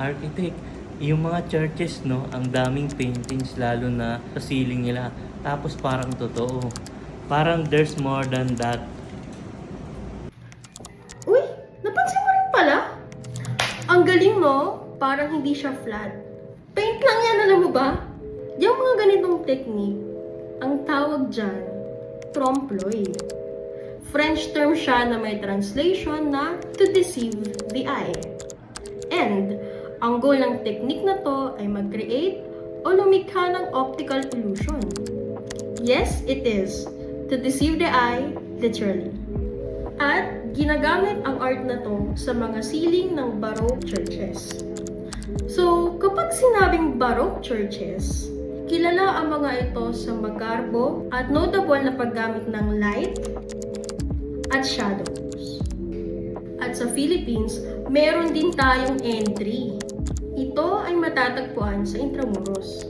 architect, yung mga churches, no, ang daming paintings, lalo na sa ceiling nila. Tapos parang totoo. Parang there's more than that. Uy, napansin mo rin pala? Ang galing, no? Parang hindi siya flat. Paint lang yan, alam mo ba? Yung mga ganitong technique, ang tawag dyan, trompe-l'oeil. French term siya na may translation na to deceive the eye. And, ang goal ng technique na to ay mag-create o lumikha ng optical illusion. Yes, it is. To deceive the eye, literally. At ginagamit ang art na to sa mga ceiling ng Baroque churches. So, kapag sinabing Baroque churches, kilala ang mga ito sa magarbo at notable na paggamit ng light at shadows. At sa Philippines, meron din tayong entry. Ito ay matatagpuan sa Intramuros.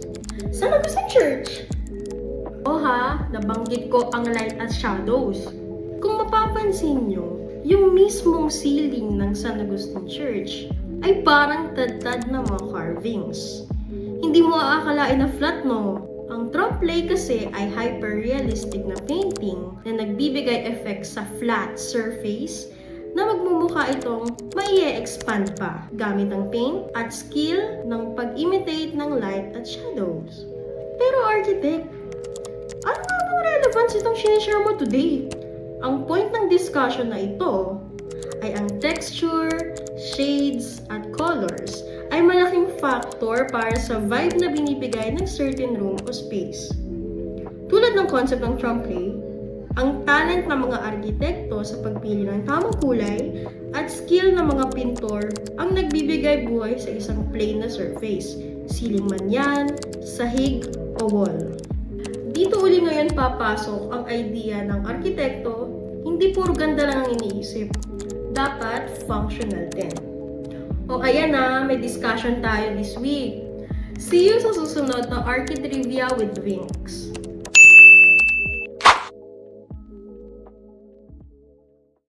San Agustin Church! O ha, nabanggit ko ang light at shadows. Kung mapapansin nyo, yung mismong ceiling ng San Agustin Church ay parang tad-tad na mga carvings. Hindi mo aakalain na flat no? Ang trompe kasi ay hyper-realistic na painting na nagbibigay effect sa flat surface magmumukha itong mai expand pa gamit ang paint at skill ng pag-imitate ng light at shadows. Pero architect, ano nga bang relevance itong sinishare mo today? Ang point ng discussion na ito ay ang texture, shades, at colors ay malaking factor para sa vibe na binibigay ng certain room o space. Tulad ng concept ng trompe, ang talent ng mga arkitekto sa pagpili ng tamang kulay at skill ng mga pintor ang nagbibigay buhay sa isang plain na surface, ceiling man yan, sahig o wall. Dito uli ngayon papasok ang idea ng arkitekto, hindi puro ganda lang ang iniisip. Dapat functional din. O ayan na, may discussion tayo this week. See you sa susunod na Architrivia with Winks.